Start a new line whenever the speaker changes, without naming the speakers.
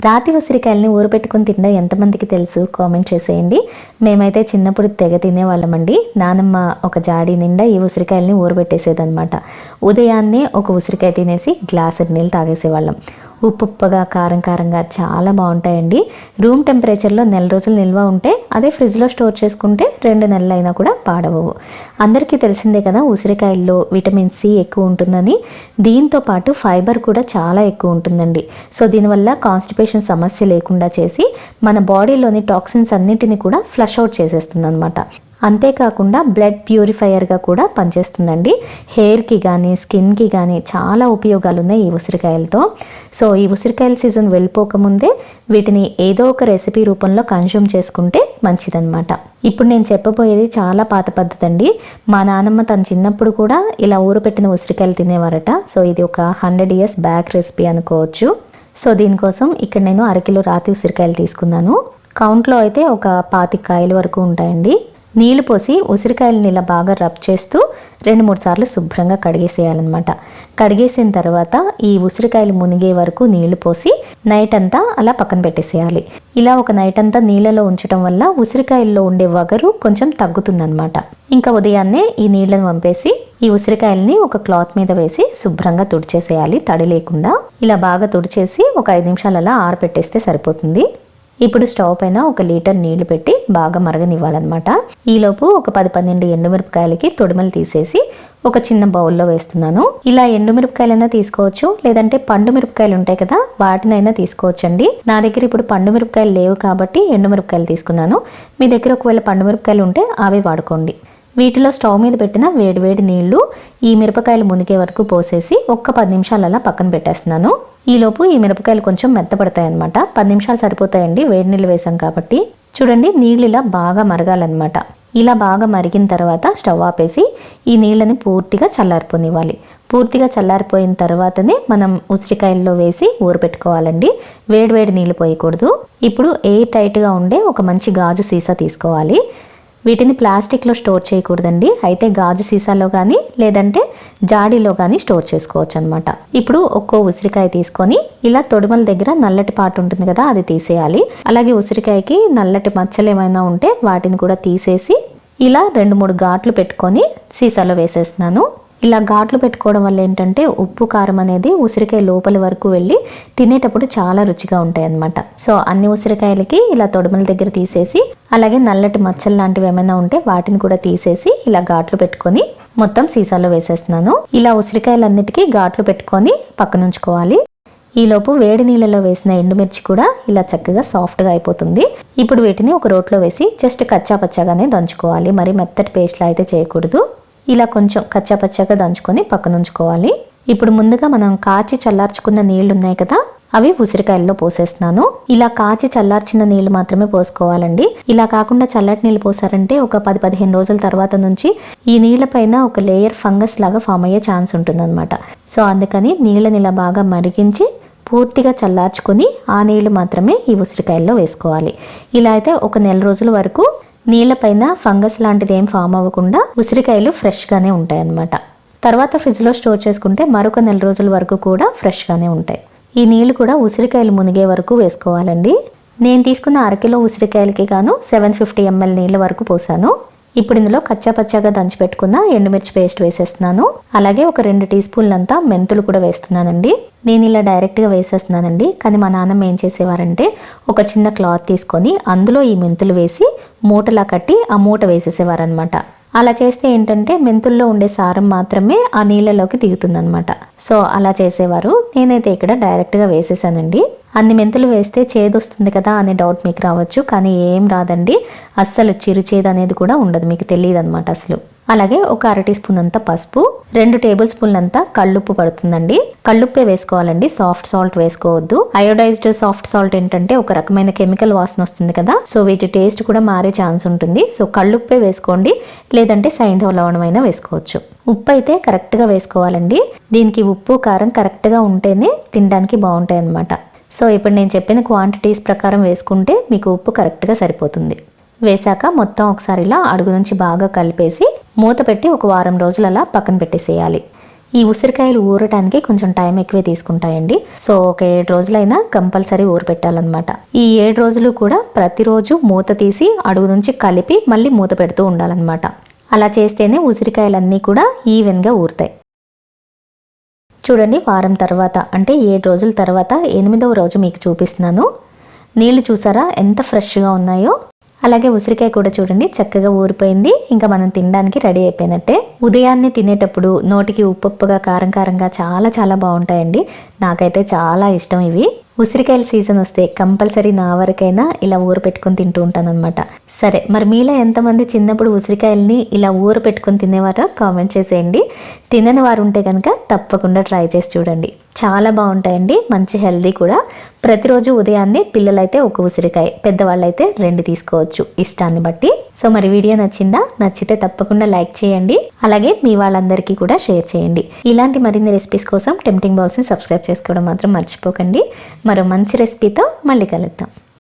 రాతి ఉసిరికాయలని ఊరపెట్టుకుని తినడం ఎంతమందికి తెలుసు? కామెంట్ చేసేయండి. మేమైతే చిన్నప్పుడు తెగ తినేవాళ్ళమండి. నానమ్మ ఒక జాడి నిండా ఈ ఉసిరికాయలని ఊరబెట్టేసేదన్నమాట. ఉదయాన్నే ఒక ఉసిరికాయ తినేసి గ్లాసు నీళ్ళు తాగేసేవాళ్ళం. ఉప్పగా కారం కారంగా చాలా బాగుంటాయండి. రూమ్ టెంపరేచర్లో నెల రోజులు నిల్వ ఉంటే అదే ఫ్రిడ్జ్లో స్టోర్ చేసుకుంటే రెండు నెలలు అయినా కూడా పాడవవు. అందరికీ తెలిసిందే కదా ఉసిరికాయల్లో విటమిన్ సి ఎక్కువ ఉంటుందని. దీంతో పాటు ఫైబర్ కూడా చాలా ఎక్కువ ఉంటుందండి. సో దీనివల్ల కాన్స్టిపేషన్ సమస్య లేకుండా చేసి మన బాడీలోని టాక్సిన్స్ అన్నిటిని కూడా ఫ్లష్ అవుట్ చేసేస్తుంది అనమాట అంతేకాకుండా బ్లడ్ ప్యూరిఫైయర్గా కూడా పనిచేస్తుందండి. హెయిర్కి కానీ స్కిన్కి కానీ చాలా ఉపయోగాలు ఉన్నాయి ఈ ఉసిరికాయలతో. సో ఈ ఉసిరికాయల సీజన్ వెళ్ళిపోకముందే వీటిని ఏదో ఒక రెసిపీ రూపంలో కన్జ్యూమ్ చేసుకుంటే మంచిదన్నమాట. ఇప్పుడు నేను చెప్పబోయేది చాలా పాత పద్ధతి అండి మా నానమ్మ తను చిన్నప్పుడు కూడా ఇలా ఊరపెట్టిన ఉసిరికాయలు తినేవారట. సో ఇది ఒక హండ్రెడ్ ఇయర్స్ బ్యాక్ రెసిపీ అనుకోవచ్చు. సో దీనికోసం ఇక్కడ నేను అరకిలో రాతి ఉసిరికాయలు తీసుకున్నాను. కౌంట్లో అయితే ఒక పాతి కాయల వరకు ఉంటాయండి. నీళ్ళు పోసి ఉసిరికాయలని ఇలా బాగా రబ్ చేస్తూ రెండు మూడు సార్లు శుభ్రంగా కడిగేసేయాలన్నమాట. కడిగేసిన తర్వాత ఈ ఉసిరికాయలు మునిగే వరకు నీళ్ళు పోసి నైట్ అంతా అలా పక్కన పెట్టేసేయాలి. ఇలా ఒక నైట్ అంతా నీళ్ళలో ఉంచడం వల్ల ఉసిరికాయల్లో ఉండే వగరు కొంచెం తగ్గుతుందన్నమాట. ఇంకా ఉదయాన్నే ఈ నీళ్ళను పంపేసి ఈ ఉసిరికాయలని ఒక క్లాత్ మీద వేసి శుభ్రంగా తుడిచేసేయాలి. తడి లేకుండా. ఇలా బాగా తుడిచేసి ఒక ఐదు నిమిషాలు అలా ఆరపెట్టేస్తే సరిపోతుంది. ఇప్పుడు స్టవ్ పైన ఒక లీటర్ నీళ్ళు పెట్టి బాగా మరగనివ్వాలన్నమాట. ఈలోపు ఒక పది పన్నెండు ఎండుమిరపకాయలకి తొడిమలు తీసేసి ఒక చిన్న బౌల్లో వేస్తున్నాను. ఇలా ఎండుమిరపకాయలైనా తీసుకోవచ్చు లేదంటే పండు మిరపకాయలు ఉంటాయి కదా వాటినైనా తీసుకోవచ్చండి. నా దగ్గర ఇప్పుడు పండు మిరపకాయలు లేవు కాబట్టి ఎండుమిరపకాయలు తీసుకున్నాను. మీ దగ్గర ఒకవేళ పండు మిరపకాయలు ఉంటే అవే వాడుకోండి. వీటిలో స్టవ్ మీద పెట్టిన వేడివేడి నీళ్ళు ఈ మిరపకాయలు మునిగే వరకు పోసేసి ఒక్క పది నిమిషాలు అలా పక్కన పెట్టేస్తున్నాను. ఈలోపు ఈ మిరపకాయలు కొంచెం మెత్తపడతాయి అనమాట పది నిమిషాలు సరిపోతాయండి. వేడి నీళ్ళు వేసాం కాబట్టి. చూడండి నీళ్ళు ఇలా బాగా మరగాలన్నమాట. ఇలా బాగా మరిగిన తర్వాత స్టవ్ ఆపేసి ఈ నీళ్ళని పూర్తిగా చల్లారిపోనివ్వాలి. పూర్తిగా చల్లారిపోయిన తర్వాతనే మనం ఉసిరికాయల్లో వేసి ఊరపెట్టుకోవాలండి వేడివేడి నీళ్ళు పోయకూడదు. ఇప్పుడు ఎయిర్ టైట్గా ఉండే ఒక మంచి గాజు సీసా తీసుకోవాలి. వీటిని ప్లాస్టిక్లో స్టోర్ చేయకూడదండి. అయితే గాజు సీసాలో కానీ లేదంటే జాడీలో కానీ స్టోర్ చేసుకోవచ్చు అనమాట ఇప్పుడు ఒక్కో ఉసిరికాయ తీసుకొని ఇలా తొడిమల దగ్గర నల్లటి పాటు ఉంటుంది కదా అది తీసేయాలి. అలాగే ఉసిరికాయకి నల్లటి మచ్చలు ఏమైనా ఉంటే వాటిని కూడా తీసేసి ఇలా రెండు మూడు ఘాట్లు పెట్టుకొని సీసాలో వేసేస్తున్నాను. ఇలా ఘాట్లు పెట్టుకోవడం వల్ల ఏంటంటే ఉప్పు కారం అనేది ఉసిరికాయ లోపలి వరకు వెళ్ళి తినేటప్పుడు చాలా రుచిగా ఉంటాయి అనమాట సో అన్ని ఉసిరికాయలకి ఇలా తొడమల దగ్గర తీసేసి అలాగే నల్లటి మచ్చలు లాంటివి ఏమైనా ఉంటే వాటిని కూడా తీసేసి ఇలా ఘాట్లు పెట్టుకొని మొత్తం సీసాలో వేసేస్తున్నాను. ఇలా ఉసిరికాయలన్నిటికీ ఘాట్లు పెట్టుకొని పక్కనుంచుకోవాలి. ఈలోపు వేడి నీళ్ళలో వేసిన ఎండుమిర్చి కూడా ఇలా చక్కగా సాఫ్ట్గా అయిపోతుంది. ఇప్పుడు వీటిని ఒక రోట్లో వేసి జస్ట్ కచ్చాపచ్చాగానే దంచుకోవాలి. మరి మెత్తటి పేస్ట్లా అయితే చేయకూడదు. ఇలా కొంచెం కచ్చాపచ్చాగా దంచుకొని పక్కన ఉంచుకోవాలి ఇప్పుడు ముందుగా మనం కాచి చల్లార్చుకున్న నీళ్ళు ఉన్నాయి కదా అవి ఉసిరికాయల్లో పోసేస్తున్నాను. ఇలా కాచి చల్లార్చిన నీళ్ళు మాత్రమే పోసుకోవాలండి. ఇలా కాకుండా చల్లటి నీళ్ళు పోసారంటే ఒక పది పదిహేను రోజుల తర్వాత నుంచి ఈ నీళ్ళపైన ఒక లేయర్ ఫంగస్ లాగా ఫామ్ అయ్యే ఛాన్స్ ఉంటుందన్నమాట. సో అందుకని నీళ్ళని ఇలా బాగా మరిగించి పూర్తిగా చల్లార్చుకొని ఆ నీళ్ళు మాత్రమే ఈ ఉసిరికాయల్లో వేసుకోవాలి. ఇలా అయితే ఒక నెల రోజుల వరకు నీళ్ళపైన ఫంగస్ లాంటిది ఏం ఫామ్ అవ్వకుండా ఉసిరికాయలు ఫ్రెష్గానే ఉంటాయి అన్నమాట తర్వాత ఫ్రిడ్జ్లో స్టోర్ చేసుకుంటే మరొక నెల రోజుల వరకు కూడా ఫ్రెష్గానే ఉంటాయి. ఈ నీళ్ళు కూడా ఉసిరికాయలు మునిగే వరకు వేసుకోవాలండి. నేను తీసుకున్న అరకిలో ఉసిరికాయలకి గాను సెవెన్ ఫిఫ్టీ ఎంఎల్ నీళ్ళ వరకు పోసాను. ఇప్పుడు ఇందులో కచ్చా పచ్చాగా దంచి పెట్టుకున్న ఎండుమిర్చి పేస్ట్ వేసేస్తున్నాను. అలాగే ఒక రెండు టీ స్పూన్లంతా మెంతులు కూడా వేస్తున్నానండి. నేను ఇలా డైరెక్ట్గా వేసేస్తున్నానండి. కానీ మా నాన్నమ్మ ఏం చేసేవారంటే ఒక చిన్న క్లాత్ తీసుకొని అందులో ఈ మెంతులు వేసి మూటలా కట్టి ఆ మూట వేసేసేవారనమాట అలా చేస్తే ఏంటంటే మెంతుల్లో ఉండే సారం మాత్రమే ఆ నీళ్ళలోకి దిగుతుందనమాట సో అలా చేసేవారు. నేనైతే ఇక్కడ డైరెక్ట్గా వేసేసానండి. అన్ని మెంతులు వేస్తే చేదు వస్తుంది కదా అనే డౌట్ మీకు రావచ్చు కానీ ఏం రాదండి. అస్సలు చిరు చేదు అనేది కూడా ఉండదు మీకు తెలియదు అనమాట అసలు. అలాగే ఒక అర టీ స్పూన్ అంతా పసుపు రెండు టేబుల్ స్పూన్లు అంతా కళ్ళుప్పు పడుతుందండి. కళ్ళుప్పే వేసుకోవాలండి సాఫ్ట్ సాల్ట్ వేసుకోవద్దు. అయోడైజ్డ్ సాఫ్ట్ సాల్ట్ ఏంటంటే ఒక రకమైన కెమికల్ వాసన వస్తుంది కదా సో వీటి టేస్ట్ కూడా మారే ఛాన్స్ ఉంటుంది. సో కళ్ళుప్పే వేసుకోండి లేదంటే సైంధవ లవణమైనా వేసుకోవచ్చు. ఉప్పు అయితే కరెక్ట్గా వేసుకోవాలండి. దీనికి ఉప్పు కారం కరెక్ట్గా ఉంటేనే తినడానికి బాగుంటాయి అన్నమాట సో ఇప్పుడు నేను చెప్పిన క్వాంటిటీస్ ప్రకారం వేసుకుంటే మీకు ఉప్పు కరెక్ట్గా సరిపోతుంది. వేశాక మొత్తం ఒకసారి ఇలా అడుగు నుంచి బాగా కలిపేసి మూత పెట్టి ఒక వారం రోజులు అలా పక్కన పెట్టేసేయాలి. ఈ ఉసిరికాయలు ఊరటానికి కొంచెం టైం ఎక్కువే తీసుకుంటాయండి. సో ఒక ఏడు రోజులైనా కంపల్సరీ ఊరపెట్టాలన్నమాట ఈ ఏడు రోజులు కూడా ప్రతిరోజు మూత తీసి అడుగు నుంచి కలిపి మళ్ళీ మూత పెడుతూ ఉండాలన్నమాట. అలా చేస్తేనే ఉసిరికాయలన్నీ కూడా ఈవెన్గా ఊరుతాయి. చూడండి వారం తర్వాత అంటే ఏడు రోజుల తర్వాత ఎనిమిదవ రోజు మీకు చూపిస్తున్నాను. నీళ్ళు చూసారా? ఎంత ఫ్రెష్గా ఉన్నాయో. అలాగే ఉసిరికాయ కూడా చూడండి చక్కగా ఊరిపోయింది. ఇంకా మనం తినడానికి రెడీ అయిపోయినట్టే. ఉదయాన్నే తినేటప్పుడు నోటికి ఉప్పుగా కారం కారంగా చాలా చాలా బాగుంటాయండి. నాకైతే చాలా ఇష్టం ఇవి. ఉసిరికాయల సీజన్ వస్తే కంపల్సరీ నా వరకైనా ఇలా ఊర పెట్టుకొని తింటూ ఉంటానన్నమాట. సరే మరి మీలో ఎంతమంది చిన్నప్పుడు ఉసిరికాయల్ని ఇలా ఊర పెట్టుకొని తినేవారో కామెంట్ చేసేయండి. తినని వారు ఉంటే కనుక తప్పకుండా ట్రై చేసి చూడండి. చాలా బాగుంటాయండి మంచి హెల్దీ కూడా. ప్రతిరోజు ఉదయాన్నే పిల్లలైతే ఒక ఉసిరికాయ పెద్దవాళ్ళైతే రెండు తీసుకోవచ్చు ఇష్టాన్ని బట్టి. సో మరి వీడియో నచ్చిందా? నచ్చితే తప్పకుండా లైక్ చేయండి. అలాగే మీ వాళ్ళందరికీ కూడా షేర్ చేయండి. ఇలాంటి మరిన్ని రెసిపీస్ కోసం టెంప్టింగ్ బాల్స్ని సబ్స్క్రైబ్ చేసుకోవడం మాత్రం మర్చిపోకండి. మరో మంచి రెసిపీతో మళ్ళీ కలుద్దాం.